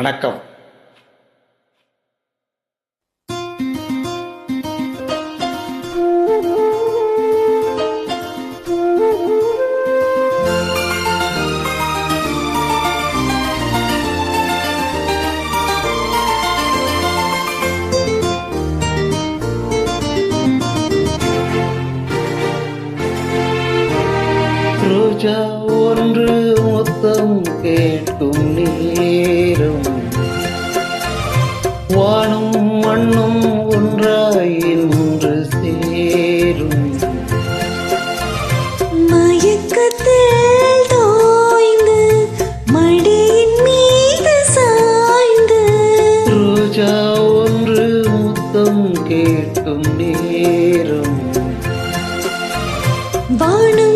வணக்கம். ரோஜா ஒன்று மொத்தம் கேட்கும் நேரம். வானும் மண்ணும் ஒன்றாய் இன்று சேரும். மயக்கத்தில் தோய்ந்து மடியின் மீது சாய்ந்து. ரோஜா ஒன்று முத்தம் கேட்கும் நேரம். வானம்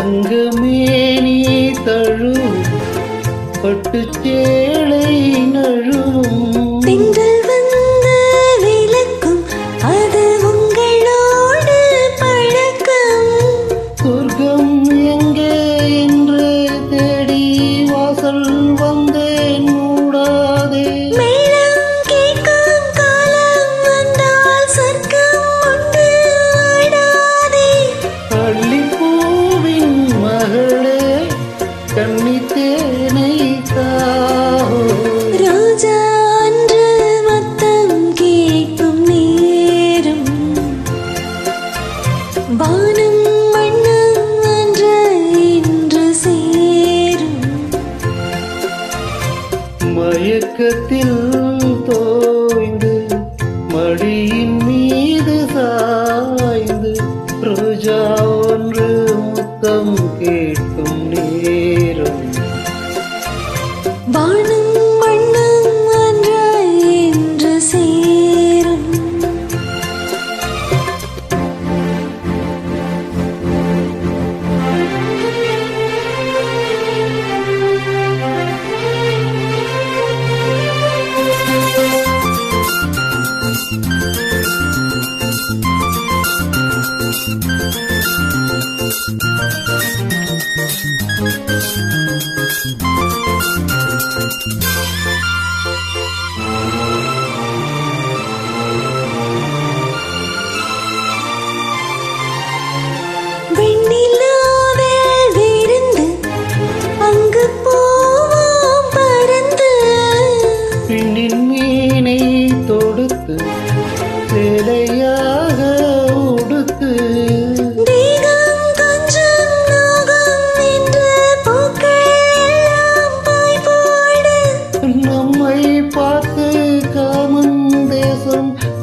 தங்கமேனி தழுவும். பட்டுச் சேலை நழுவும் கன்னித்தேனை தாவோ ரோஜா அன்று மத்தம் கேட்கும் நேரம். வானம் மண்ணும் அன்று இன்று சேரும். மயக்கத்தில் தோய்ந்து மடியின் மீது சாய்ந்து ரோஜா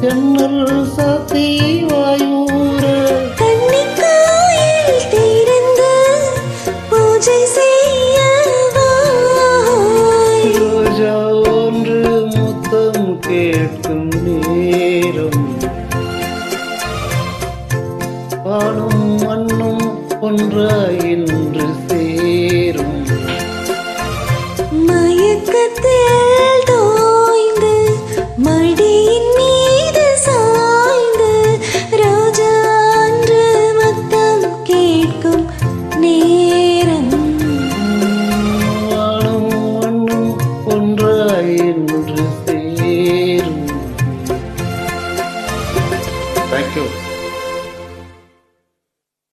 தேசம் ஜன்னல் சாத்தி வாயூர. கன்னிக்காயில் திறந்து பூஜை செய்ய. ரோஜா ஒன்று முத்தம் கேட்கும் நேரம். வானும் மண்ணும் ஒன்றாய் இன்று சேரும். மயக்கத்தில்